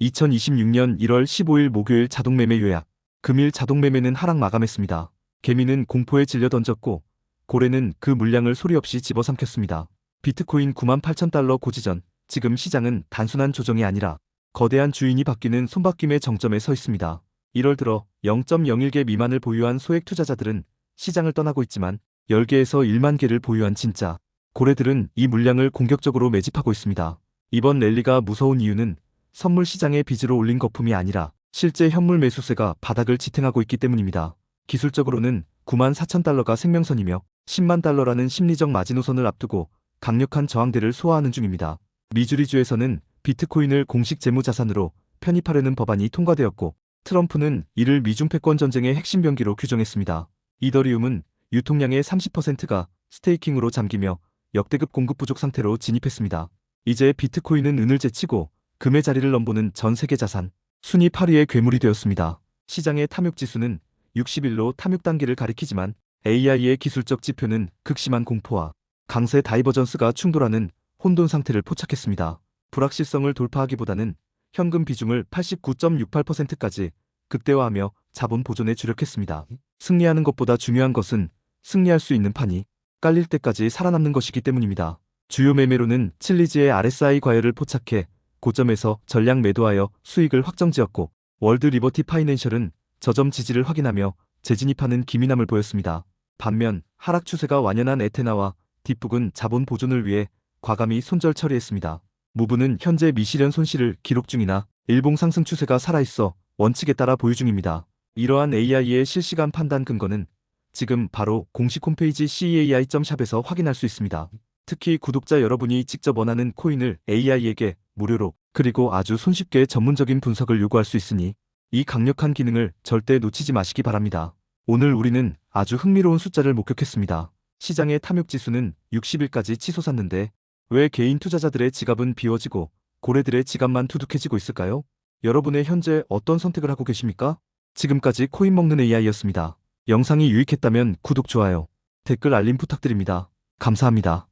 2026년 1월 15일 목요일 자동매매 요약. 금일 자동매매는 하락 마감했습니다. 개미는 공포에 질려 던졌고 고래는 그 물량을 소리 없이 집어삼켰습니다. 비트코인 9만 8천 달러 고지전. 지금 시장은 단순한 조정이 아니라 거대한 주인이 바뀌는 손바뀜의 정점에 서 있습니다. 1월 들어 0.01개 미만을 보유한 소액 투자자들은 시장을 떠나고 있지만 10개에서 1만 개를 보유한 진짜 고래들은 이 물량을 공격적으로 매집하고 있습니다. 이번 랠리가 무서운 이유는 선물 시장의 빚으로 올린 거품이 아니라 실제 현물 매수세가 바닥을 지탱하고 있기 때문입니다. 기술적으로는 9만 4천 달러가 생명선이며 10만 달러라는 심리적 마지노선을 앞두고 강력한 저항대를 소화하는 중입니다. 미주리주에서는 비트코인을 공식 재무자산으로 편입하려는 법안이 통과되었고 트럼프는 이를 미중 패권 전쟁의 핵심 병기로 규정했습니다. 이더리움은 유통량의 30%가 스테이킹으로 잠기며 역대급 공급 부족 상태로 진입했습니다. 이제 비트코인은 은을 제치고 금의 자리를 넘보는 전 세계 자산 순위 8위의 괴물이 되었습니다. 시장의 탐욕 지수는 60일로 탐욕 단계를 가리키지만 AI의 기술적 지표는 극심한 공포와 강세 다이버전스가 충돌하는 혼돈 상태를 포착했습니다. 불확실성을 돌파하기보다는 현금 비중을 89.68%까지 극대화하며 자본 보존에 주력했습니다. 승리하는 것보다 중요한 것은 승리할 수 있는 판이 깔릴 때까지 살아남는 것이기 때문입니다. 주요 매매로는 칠리지의 RSI 과열을 포착해 고점에서 전량 매도하여 수익을 확정지었고 월드 리버티 파이낸셜은 저점 지지를 확인하며 재진입하는 기민함을 보였습니다. 반면 하락 추세가 완연한 에테나와 뒷북은 자본 보존을 위해 과감히 손절 처리했습니다. 무브는 현재 미실현 손실을 기록 중이나 일봉 상승 추세가 살아있어 원칙에 따라 보유 중입니다. 이러한 AI의 실시간 판단 근거는 지금 바로 공식 홈페이지 ceai.샵에서 확인할 수 있습니다. 특히 구독자 여러분이 직접 원하는 코인을 AI에게 무료로 그리고 아주 손쉽게 전문적인 분석을 요구할 수 있으니 이 강력한 기능을 절대 놓치지 마시기 바랍니다. 오늘 우리는 아주 흥미로운 숫자를 목격했습니다. 시장의 탐욕 지수는 60일까지 치솟았는데 왜 개인 투자자들의 지갑은 비워지고 고래들의 지갑만 두둑해지고 있을까요? 여러분의 현재 어떤 선택을 하고 계십니까? 지금까지 코인 먹는 AI였습니다. 영상이 유익했다면 구독, 좋아요, 댓글 알림 부탁드립니다. 감사합니다.